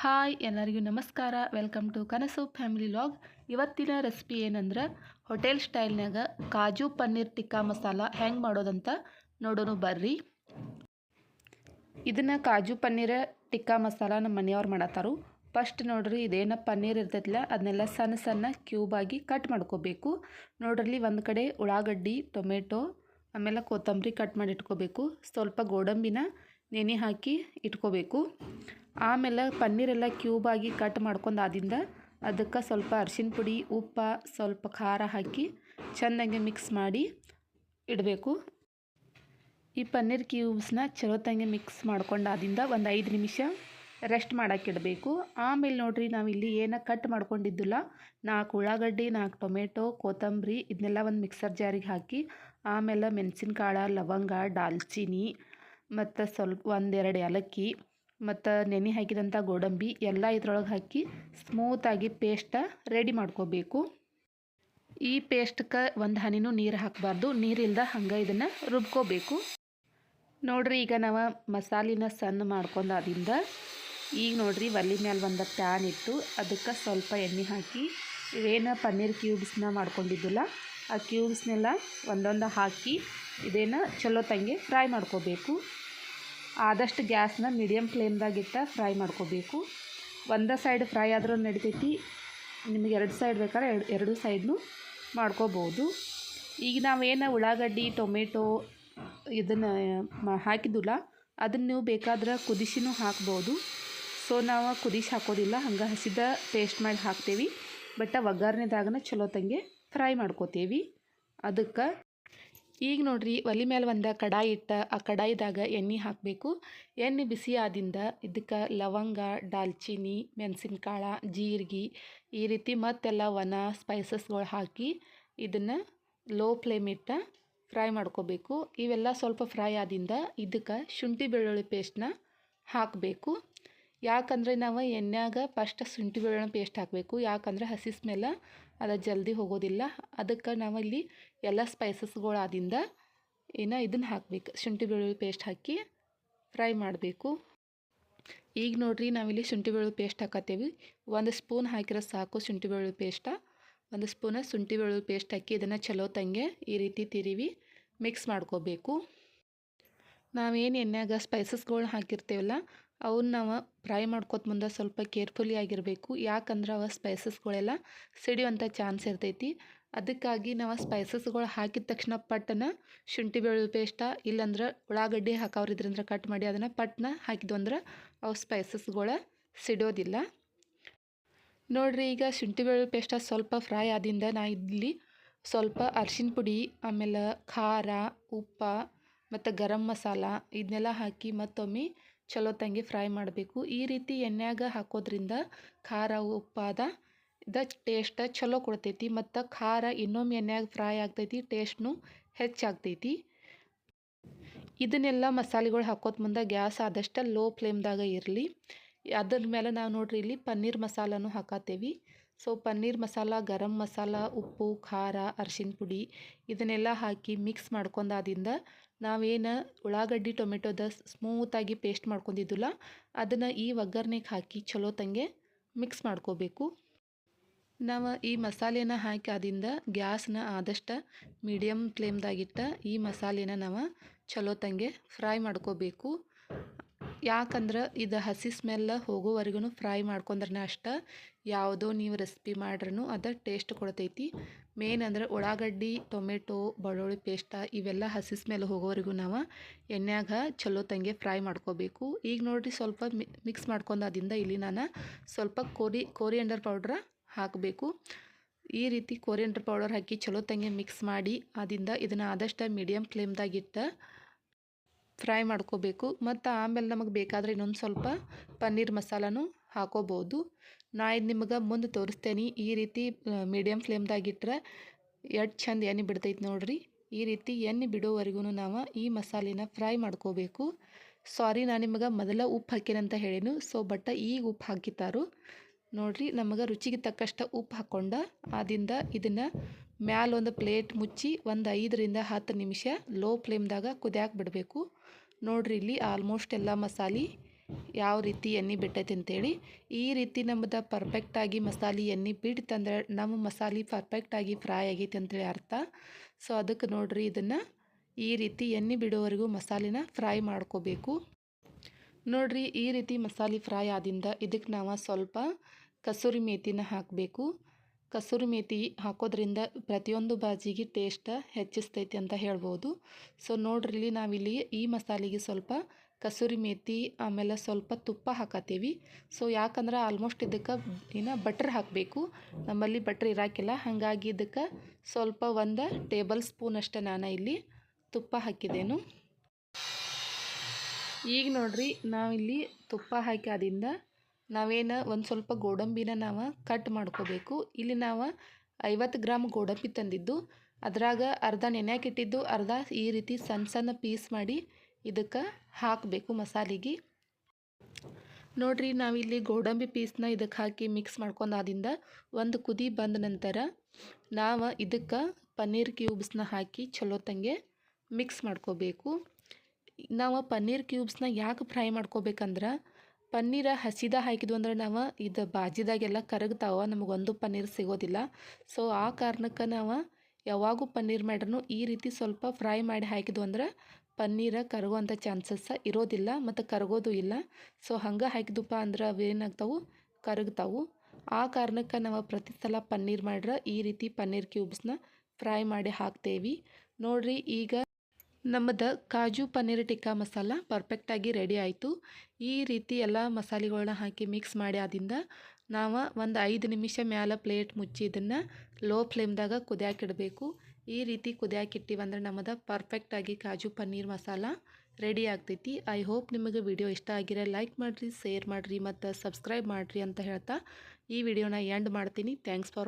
Hi, ಎಲ್ಲರಿಗೂ ನಮಸ್ಕಾರ. Welcome to Kanasu family vlog ಇವತ್ತಿನ ರೆಸಿಪಿ ಏನಂದ್ರೆ ಹೋಟೆಲ್ ಸ್ಟೈಲ್ನಾಗ ಕಾಜು ಪನ್ನೀರ್ ಟಿಕ್ಕಾ ಮಸಾಲ ಹೆಂಗೆ ಮಾಡೋದಂತ ನೋಡೋಣ ಬರ್ರಿ. ಇದನ್ನು ಕಾಜು ಪನ್ನೀರ್ ಟಿಕ್ಕಾ ಮಸಾಲ ನಮ್ಮ ಮನೆಯವ್ರು ಮಾಡತ್ತಾರು. ಫಸ್ಟ್ ನೋಡ್ರಿ, ಇದೇನ ಪನ್ನೀರ್ ಇರ್ತೈತಿಲ್ಲ ಅದನ್ನೆಲ್ಲ ಸಣ್ಣ ಸಣ್ಣ ಕ್ಯೂಬ್ ಆಗಿ ಕಟ್ ಮಾಡ್ಕೋಬೇಕು. ನೋಡ್ರಲ್ಲಿ ಒಂದು ಕಡೆ ಉಳ್ಳಾಗಡ್ಡಿ, ಟೊಮೆಟೊ, ಆಮೇಲೆ ಕೊತ್ತಂಬರಿ ಕಟ್ ಮಾಡಿ ಇಟ್ಕೋಬೇಕು. ಸ್ವಲ್ಪ ಗೋಡಂಬಿನ ನೆನೆ ಹಾಕಿ ಇಟ್ಕೋಬೇಕು. ಆಮೇಲೆ ಪನ್ನೀರೆಲ್ಲ ಕ್ಯೂಬಾಗಿ ಕಟ್ ಮಾಡ್ಕೊಂಡು ಆದಿಂದ ಅದಕ್ಕೆ ಸ್ವಲ್ಪ ಅರಿಶಿನ ಪುಡಿ, ಉಪ್ಪು, ಸ್ವಲ್ಪ ಖಾರ ಹಾಕಿ ಚೆನ್ನಾಗಿ ಮಿಕ್ಸ್ ಮಾಡಿ ಇಡಬೇಕು. ಈ ಪನ್ನೀರ್ ಕ್ಯೂಬ್ಸ್ನ ಚಲೋತ್ತಂಗೆ ಮಿಕ್ಸ್ ಮಾಡ್ಕೊಂಡು ಆದಿಂದ ಒಂದು ಐದು ನಿಮಿಷ ರೆಸ್ಟ್ ಮಾಡೋಕ್ಕಿಡಬೇಕು ಇಡಬೇಕು. ಆಮೇಲೆ ನೋಡಿರಿ ನಾವಿಲ್ಲಿ ಏನೋ ಕಟ್ ಮಾಡ್ಕೊಂಡಿದ್ದಿಲ್ಲ ನಾಲ್ಕು ಉಳ್ಳಾಗಡ್ಡಿ ನಾಲ್ಕು ಟೊಮೆಟೊ, ಕೊತ್ತಂಬರಿ ಇದನ್ನೆಲ್ಲ ಒಂದು ಮಿಕ್ಸರ್ ಜಾರಿಗೆ ಹಾಕಿ ಆಮೇಲೆ ಮೆಣಸಿನ್ಕಾಳು, ಲವಂಗ ದಾಲ್ಚಿನ್ನಿ ಮತ್ತು ಸ್ವಲ್ಪ ಒಂದೆರಡು ಏಲಕ್ಕಿ ಮತ್ತು ನೆನೆ ಹಾಕಿದಂಥ ಗೋಡಂಬಿ ಎಲ್ಲ ಇದ್ರೊಳಗೆ ಹಾಕಿ ಸ್ಮೂತಾಗಿ ಪೇಸ್ಟ ರೆಡಿ ಮಾಡ್ಕೋಬೇಕು. ಈ ಪೇಸ್ಟ್ಗೆ ಒಂದು ಹನಿನೂ ನೀರು ಹಾಕಬಾರ್ದು. ನೀರಿಲ್ದ ಹಂಗೆ ಇದನ್ನು ರುಬ್ಕೋಬೇಕು. ನೋಡ್ರಿ, ಈಗ ನಾವು ಮಸಾಲಿನ ಸಣ್ಣ ಮಾಡ್ಕೊಂಡಾದಿಂದ ಈಗ ನೋಡ್ರಿ ಒಲೆ ಮೇಲೆ ಒಂದು ಪ್ಯಾನ್ ಇಟ್ಟು ಅದಕ್ಕೆ ಸ್ವಲ್ಪ ಎಣ್ಣೆ ಹಾಕಿ ಇವೇನು ಪನ್ನೀರ್ ಕ್ಯೂಬ್ಸ್ನ ಮಾಡ್ಕೊಂಡಿದ್ದಿಲ್ಲ, ಆ ಕ್ಯೂಬ್ಸ್ನೆಲ್ಲ ಒಂದೊಂದು ಹಾಕಿ ಇದೇನ ಚಲೋ ತಂಗೆ ಫ್ರೈ ಮಾಡ್ಕೋಬೇಕು. ಆದಷ್ಟು ಗ್ಯಾಸ್ನ ಮೀಡಿಯಮ್ ಫ್ಲೇಮ್ದಾಗಿಟ್ಟ ಫ್ರೈ ಮಾಡ್ಕೋಬೇಕು. ಒಂದು ಸೈಡ್ ಫ್ರೈ ಆದರೂ ನಡಿತೈತಿ. ನಿಮಗೆ ಎರಡು ಸೈಡ್ ಬೇಕಾದ್ರೆ ಎರಡು ಎರಡು ಸೈಡ್ನು ಮಾಡ್ಕೋಬೋದು. ಈಗ ನಾವೇನು ಉಳ್ಳಾಗಡ್ಡಿ, ಟೊಮೆಟೊ ಇದನ್ನು ಹಾಕಿದ್ದಿಲ್ಲ ಅದನ್ನು ನೀವು ಬೇಕಾದ್ರೆ ಕುದಿಸಿನೂ ಹಾಕ್ಬೋದು. ಸೊ, ನಾವು ಕುದಿಸಿ ಹಾಕೋದಿಲ್ಲ, ಹಂಗೆ ಹಸಿದ ಟೇಸ್ಟ್ ಮಾಡಿ ಹಾಕ್ತೇವೆ. ಬಟ್ ಒಗ್ಗರಣೆದಾಗನ ಚಲೋ ತಂಗೆ ಫ್ರೈ ಮಾಡ್ಕೋತೇವೆ. ಅದಕ್ಕೆ ಈಗ ನೋಡ್ರಿ ಒಲೆ ಮೇಲೆ ಒಂದು ಕಡಾಯಿ ಇಟ್ಟ, ಆ ಕಡಾಯಿದಾಗ ಎಣ್ಣೆ ಹಾಕಬೇಕು. ಎಣ್ಣೆ ಬಿಸಿ ಆದಿಂದ ಇದಕ್ಕೆ ಲವಂಗ ದಾಲ್ಚಿನ್ನಿ ಮೆಣಸಿನ್ಕಾಳು, ಜೀರಿಗೆ ಈ ರೀತಿ ಮತ್ತೆಲ್ಲ ಒಣ ಸ್ಪೈಸಸ್ಗಳು ಹಾಕಿ ಇದನ್ನು ಲೋ ಫ್ಲೇಮ್ ಇಟ್ಟ ಫ್ರೈ ಮಾಡ್ಕೋಬೇಕು. ಇವೆಲ್ಲ ಸ್ವಲ್ಪ ಫ್ರೈ ಆದಿಂದ ಇದಕ್ಕೆ ಶುಂಠಿ ಬೆಳ್ಳುಳ್ಳಿ ಪೇಸ್ಟ್ನ ಹಾಕಬೇಕು. ಯಾಕಂದರೆ ನಾವು ಎಣ್ಣೆಯಾಗ ಫಸ್ಟ್ ಶುಂಠಿ ಬೆಳ್ಳುಳ್ಳಿ ಪೇಸ್ಟ್ ಹಾಕಬೇಕು. ಯಾಕಂದರೆ ಹಸಿ ಸ್ಮೆಲ್ಲ ಅದು ಜಲ್ದಿ ಹೋಗೋದಿಲ್ಲ. ಅದಕ್ಕೆ ನಾವಲ್ಲಿ ಎಲ್ಲ ಸ್ಪೈಸಸ್ಗಳಾದಿಂದ ಏನು ಇದನ್ನು ಹಾಕಬೇಕು. ಶುಂಠಿ ಬೆಳ್ಳುಳ್ಳಿ ಪೇಸ್ಟ್ ಹಾಕಿ ಫ್ರೈ ಮಾಡಬೇಕು. ಈಗ ನೋಡ್ರಿ ನಾವಿಲ್ಲಿ ಶುಂಠಿ ಬೆಳ್ಳುಳ್ಳಿ ಪೇಸ್ಟ್ ಹಾಕತ್ತೇವೆ. ಒಂದು ಸ್ಪೂನ್ ಹಾಕಿರೋ ಸಾಕು ಶುಂಠಿ ಬೆಳ್ಳುಳ್ಳಿ ಪೇಸ್ಟ ಒಂದು ಸ್ಪೂನ ಶುಂಠಿ ಬೆಳ್ಳುಳ್ಳಿ ಪೇಸ್ಟ್ ಹಾಕಿ ಇದನ್ನು ಚಲೋ ತಂಗೆ ಈ ರೀತಿ ತಿರಿವಿ ಮಿಕ್ಸ್ ಮಾಡ್ಕೋಬೇಕು. ನಾವೇನು ಎಣ್ಣೆಯಾಗ ಸ್ಪೈಸಸ್ಗಳು ಹಾಕಿರ್ತೇವಲ್ಲ ಅವನ್ನ ನಾವು ಫ್ರೈ ಮಾಡ್ಕೋತ ಮುಂದೆ ಸ್ವಲ್ಪ ಕೇರ್ಫುಲಿ ಆಗಿರಬೇಕು. ಯಾಕಂದ್ರೆ ಅವ ಸ್ಪೈಸಸ್ಗಳೆಲ್ಲ ಸಿಡಿಯುವಂಥ ಚಾನ್ಸ್ ಇರ್ತೈತಿ. ಅದಕ್ಕಾಗಿ ನಾವು ಸ್ಪೈಸಸ್ಗಳು ಹಾಕಿದ ತಕ್ಷಣ ಪಟ್ಟನ ಶುಂಠಿ ಬೆಳ್ಳುಳ್ಳಿ ಪೇಸ್ಟ ಇಲ್ಲಾಂದ್ರೆ ಉಳ್ಳಾಗಡ್ಡಿ ಹಾಕೋರಿದ್ರಂದ್ರೆ ಕಟ್ ಮಾಡಿ ಅದನ್ನು ಪಟ್ಟನ ಹಾಕಿದ್ವಂದ್ರೆ ಅವು ಸ್ಪೈಸಸ್ಗಳು ಸಿಡೋದಿಲ್ಲ. ನೋಡಿರಿ ಈಗ ಶುಂಠಿ ಬೆಳ್ಳುಳ್ಳಿ ಪೇಸ್ಟ ಸ್ವಲ್ಪ ಫ್ರೈ ಆದಿಂದ ನಾ ಇಲ್ಲಿ ಸ್ವಲ್ಪ ಅರ್ಶಿನ ಪುಡಿ, ಆಮೇಲೆ ಖಾರ, ಉಪ್ಪು, ಮತ್ತು ಗರಂ ಮಸಾಲ ಇದನ್ನೆಲ್ಲ ಹಾಕಿ ಮತ್ತೊಮ್ಮೆ ಚಲೋ ತಂಗಿ ಫ್ರೈ ಮಾಡಬೇಕು. ಈ ರೀತಿ ಎಣ್ಣೆಯಾಗ ಹಾಕೋದ್ರಿಂದ ಖಾರ ಉಪ್ಪಾದ ದ ಟೇಸ್ಟ್ ಚಲೋ ಕೊಡ್ತೈತಿ ಮತ್ತು ಖಾರ ಇನ್ನೊಮ್ಮೆ ಎಣ್ಣೆಯಾಗ ಫ್ರೈ ಆಗ್ತೈತಿ, ಟೇಸ್ಟ್ನು ಹೆಚ್ಚಾಗ್ತೈತಿ. ಇದನ್ನೆಲ್ಲ ಮಸಾಲೆಗಳು ಹಾಕೋತ ಮುಂದೆ ಗ್ಯಾಸ್ ಆದಷ್ಟು ಲೋ ಫ್ಲೇಮ್ದಾಗ ಇರಲಿ. ಅದ್ರ ಮೇಲೆ ನಾವು ನೋಡ್ರಿ ಇಲ್ಲಿ ಪನ್ನೀರ್ ಮಸಾಲನೂ ಹಾಕತ್ತೇವಿ. ಸೊ, ಪನ್ನೀರ್ ಮಸಾಲ, ಗರಂ ಮಸಾಲ, ಉಪ್ಪು, ಖಾರ ಅರ್ಶಿನ ಪುಡಿ ಇದನ್ನೆಲ್ಲ ಹಾಕಿ ಮಿಕ್ಸ್ ಮಾಡ್ಕೊಂಡಾದಿಂದ ನಾವೇನು ಉಳ್ಳಾಗಡ್ಡಿ, ಟೊಮೆಟೊದ ಸ್ಮೂತಾಗಿ ಪೇಸ್ಟ್ ಮಾಡ್ಕೊಂಡಿದ್ದಿಲ್ಲ, ಅದನ್ನು ಈ ಒಗ್ಗರಣೆಗೆ ಹಾಕಿ ಚಲೋ ತಂಗೆ ಮಿಕ್ಸ್ ಮಾಡ್ಕೋಬೇಕು. ನಾವು ಈ ಮಸಾಲೆನ ಹಾಕಿ ಆದಿಂದ ಗ್ಯಾಸ್ನ ಆದಷ್ಟು ಮೀಡಿಯಮ್ ಫ್ಲೇಮ್ದಾಗಿಟ್ಟ ಈ ಮಸಾಲೆನ ನಾವು ಚಲೋ ತಂಗೆ ಫ್ರೈ ಮಾಡ್ಕೋಬೇಕು. ಯಾಕಂದ್ರೆ ಇದು ಹಸಿ ಸ್ಮೆಲ್ ಹೋಗೋವರೆಗೂ ಫ್ರೈ ಮಾಡ್ಕೊಂಡ್ರೆ ಅಷ್ಟ ಯಾವುದೋ ನೀವು ರೆಸಿಪಿ ಮಾಡ್ರೂ ಅದು ಟೇಸ್ಟ್ ಕೊಡ್ತೈತಿ. ಮೇನ್ ಅಂದ್ರೆ ಉಳ್ಳಾಗಡ್ಡಿ, ಟೊಮೆಟೊ, ಬೆಳ್ಳುಳ್ಳಿ ಪೇಸ್ಟ ಇವೆಲ್ಲ ಹಸಿಸ್ ಮೇಲೆ ಹೋಗೋವರೆಗೂ ನಾವು ಎಣ್ಣೆಯಾಗ ಚಲೋ ತಂಗೆ ಫ್ರೈ ಮಾಡ್ಕೋಬೇಕು. ಈಗ ನೋಡಿರಿ ಸ್ವಲ್ಪ ಮಿಕ್ಸ್ ಮಾಡ್ಕೊಂಡಾದಿಂದ ಇಲ್ಲಿ ನಾನು ಸ್ವಲ್ಪ ಕೋರಿ, ಕೋರಿಯಂಡರ್ ಪೌಡ್ರ ಹಾಕಬೇಕು. ಈ ರೀತಿ ಕೋರಿಯಂಡರ್ ಪೌಡರ್ ಹಾಕಿ ಚಲೋ ತಂಗೆ ಮಿಕ್ಸ್ ಮಾಡಿ ಆದಿಂದ ಇದನ್ನು ಆದಷ್ಟು ಮೀಡಿಯಮ್ ಫ್ಲೇಮ್ದಾಗಿಟ್ಟು ಫ್ರೈ ಮಾಡ್ಕೋಬೇಕು. ಮತ್ತು ಆಮೇಲೆ ನಮಗೆ ಬೇಕಾದರೆ ಇನ್ನೊಂದು ಸ್ವಲ್ಪ ಪನ್ನೀರ್ ಮಸಾಲನೂ ಹಾಕೋಬೋದು. ನಾ ಇದು ನಿಮಗೆ ಮುಂದೆ ತೋರಿಸ್ತೇನೆ. ಈ ರೀತಿ ಮೀಡಿಯಮ್ ಫ್ಲೇಮ್ದಾಗಿಟ್ರೆ ಎಷ್ಟು ಚಂದ ಎಣ್ಣೆ ಬಿಡ್ತೈತೆ ನೋಡ್ರಿ. ಈ ರೀತಿ ಎಣ್ಣೆ ಬಿಡೋವರೆಗೂ ನಾವು ಈ ಮಸಾಲೆನ ಫ್ರೈ ಮಾಡ್ಕೋಬೇಕು. ಸಾರಿ ನಾನು ನಿಮಗೆ ಮೊದಲ ಉಪ್ಪು ಹಾಕೇನಂತ ಹೇಳೇನು. ಸೊ ಬಟ್ ಈಗ ಉಪ್ಪು ಹಾಕಿತ್ತಾರು ನೋಡ್ರಿ, ನಮಗೆ ರುಚಿಗೆ ತಕ್ಕಷ್ಟು ಉಪ್ಪು ಹಾಕ್ಕೊಂಡ ಆದಿಂದ ಇದನ್ನು ಮ್ಯಾಲ ಒಂದು ಪ್ಲೇಟ್ ಮುಚ್ಚಿ ಒಂದು ಐದರಿಂದ ಹತ್ತು ನಿಮಿಷ ಲೋ ಫ್ಲೇಮ್ದಾಗ ಕುದಿಯಾಕೆ ಬಿಡಬೇಕು. ನೋಡ್ರಿ, ಇಲ್ಲಿ ಆಲ್ಮೋಸ್ಟ್ ಎಲ್ಲ ಮಸಾಲೆ ಯಾವ ರೀತಿ ಎಣ್ಣೆ ಬಿಟ್ಟೈತೆ ಅಂತೇಳಿ, ಈ ರೀತಿ ನಮ್ಮದು ಪರ್ಫೆಕ್ಟಾಗಿ ಮಸಾಲೆ ಎಣ್ಣೆ ಬಿಡ್ತಂದ್ರೆ ನಮ್ಮ ಮಸಾಲೆ ಪರ್ಫೆಕ್ಟಾಗಿ ಫ್ರೈ ಆಗೈತೆ ಅಂತೇಳಿ ಅರ್ಥ. ಸೊ ಅದಕ್ಕೆ ನೋಡಿರಿ ಇದನ್ನು ಈ ರೀತಿ ಎಣ್ಣೆ ಬಿಡೋವರೆಗೂ ಮಸಾಲೆನ ಫ್ರೈ ಮಾಡ್ಕೋಬೇಕು. ನೋಡ್ರಿ ಈ ರೀತಿ ಮಸಾಲೆ ಫ್ರೈ ಆದಿಂದ ಇದಕ್ಕೆ ನಾವು ಸ್ವಲ್ಪ ಕಸೂರಿ ಮೇಥಿನ ಹಾಕಬೇಕು. ಕಸೂರಿ ಮೇಥಿ ಹಾಕೋದ್ರಿಂದ ಪ್ರತಿಯೊಂದು ಬಾಜಿಗೆ ಟೇಸ್ಟ್ ಹೆಚ್ಚಿಸ್ತೈತಿ ಅಂತ ಹೇಳ್ಬೋದು. ಸೊ ನೋಡ್ರಿ ನಾವಿಲ್ಲಿ ಈ ಮಸಾಲೆಗೆ ಸ್ವಲ್ಪ ಕಸೂರಿ ಮೇಥಿ ಆಮೇಲೆ ಸ್ವಲ್ಪ ತುಪ್ಪ ಹಾಕತ್ತೀವಿ. ಸೊ ಯಾಕಂದ್ರೆ ಆಲ್ಮೋಸ್ಟ್ ಇದಕ್ಕೆ ಏನು ಬಟ್ರ್ ಹಾಕಬೇಕು. ನಮ್ಮಲ್ಲಿ ಬಟ್ರ್ ಇರಾಕಿಲ್ಲ. ಹಾಗಾಗಿ ಇದಕ್ಕೆ ಸ್ವಲ್ಪ ಒಂದು ಟೇಬಲ್ ಸ್ಪೂನ್ ಅಷ್ಟೇ ನಾನು ಇಲ್ಲಿ ತುಪ್ಪ ಹಾಕಿದ್ದೇನು. ಈಗ ನೋಡ್ರಿ ನಾವಿಲ್ಲಿ ತುಪ್ಪ ಹಾಕಿ ಆದಿಂದ ನಾವೇನು ಒಂದು ಸ್ವಲ್ಪ ಗೋಡಂಬಿನ ನಾವು ಕಟ್ ಮಾಡ್ಕೋಬೇಕು. ಇಲ್ಲಿ ನಾವು ಐವತ್ತು ಗ್ರಾಮ್ ಗೋಡಂಬಿ ತಂದಿದ್ದು. ಅದ್ರಾಗ ಅರ್ಧ ನೆನೆಯಾಕಿಟ್ಟಿದ್ದು ಅರ್ಧ ಈ ರೀತಿ ಸಣ್ಣ ಸಣ್ಣ ಪೀಸ್ ಮಾಡಿ ಇದಕ್ಕೆ ಹಾಕಬೇಕು ಮಸಾಲೆಗೆ. ನೋಡ್ರಿ, ನಾವಿಲ್ಲಿ ಗೋಡಂಬಿ ಪೀಸ್ನ ಇದಕ್ಕೆ ಹಾಕಿ ಮಿಕ್ಸ್ ಮಾಡ್ಕೊಂಡಾದಿಂದ ಒಂದು ಕುದಿ ಬಂದ ನಂತರ ನಾವು ಇದಕ್ಕೆ ಪನ್ನೀರ್ ಕ್ಯೂಬ್ಸ್ನ ಹಾಕಿ ಚಲೋ ತಂಗೆ ಮಿಕ್ಸ್ ಮಾಡ್ಕೋಬೇಕು. ನಾವು ಪನ್ನೀರ್ ಕ್ಯೂಬ್ಸ್ನ ಯಾಕೆ ಫ್ರೈ ಮಾಡ್ಕೋಬೇಕಂದ್ರೆ ಪನ್ನೀರ ಹಸಿದ ಹಾಕಿದ್ವು ಅಂದ್ರೆ ನಾವು ಇದು ಬಾಜಿದಾಗೆಲ್ಲ ಕರಗ್ತಾವ ನಮಗೊಂದು ಪನ್ನೀರ್ ಸಿಗೋದಿಲ್ಲ. ಸೊ ಆ ಕಾರಣಕ್ಕೆ ನಾವು ಯಾವಾಗೂ ಪನ್ನೀರ್ ಮಾಡ್ರೂ ಈ ರೀತಿ ಸ್ವಲ್ಪ ಫ್ರೈ ಮಾಡಿ ಹಾಕಿದ್ವು ಅಂದ್ರೆ ಪನ್ನೀರ ಕರಗುವಂಥ ಚಾನ್ಸಸ್ ಇರೋದಿಲ್ಲ ಮತ್ತು ಕರಗೋದು ಇಲ್ಲ. ಸೊ ಹಂಗೆ ಹಾಕಿದಪ್ಪ ಅಂದ್ರೆ ಅವೇನಾಗ್ತಾವು? ಕರಗ್ತಾವು. ಆ ಕಾರಣಕ್ಕೆ ನಾವು ಪ್ರತಿ ಸಲ ಪನ್ನೀರ್ ಮಾಡ್ರೆ ಈ ರೀತಿ ಪನ್ನೀರ್ ಕ್ಯೂಬ್ಸ್ನ ಫ್ರೈ ಮಾಡಿ ಹಾಕ್ತೇವೆ. ನೋಡ್ರಿ, ಈಗ ನಮ್ಮದು ಕಾಜು ಪನ್ನೀರ್ ಟಿಕ್ಕಾ ಮಸಾಲ ಪರ್ಫೆಕ್ಟಾಗಿ ರೆಡಿ ಆಯಿತು. ಈ ರೀತಿ ಎಲ್ಲ ಮಸಾಲೆಗಳನ್ನ ಹಾಕಿ ಮಿಕ್ಸ್ ಮಾಡಿ ಆದಿಂದ ನಾವು ಒಂದು ಐದು ನಿಮಿಷ ಮ್ಯಾಲ ಪ್ಲೇಟ್ ಮುಚ್ಚಿ ಇದನ್ನು ಲೋ ಫ್ಲೇಮ್ದಾಗ ಕುದಿಯಾಕಿಡಬೇಕು. ಈ ರೀತಿ ಕುದಿಯಾಕಿಟ್ಟಿವಂದ್ರೆ ನಮ್ಮದು ಪರ್ಫೆಕ್ಟಾಗಿ ಕಾಜು ಪನ್ನೀರ್ ಮಸಾಲ ರೆಡಿ ಆಗ್ತೈತಿ. ಐ ಹೋಪ್ ನಿಮಗೆ ವಿಡಿಯೋ ಇಷ್ಟ ಆಗಿರೋ ಲೈಕ್ ಮಾಡಿರಿ ಶೇರ್ ಮಾಡಿರಿ ಮತ್ತು ಸಬ್ಸ್ಕ್ರೈಬ್ ಮಾಡಿರಿ ಅಂತ ಹೇಳ್ತಾ ಈ ವಿಡಿಯೋನ ಎಂಡ್ ಮಾಡ್ತೀನಿ. Thanks for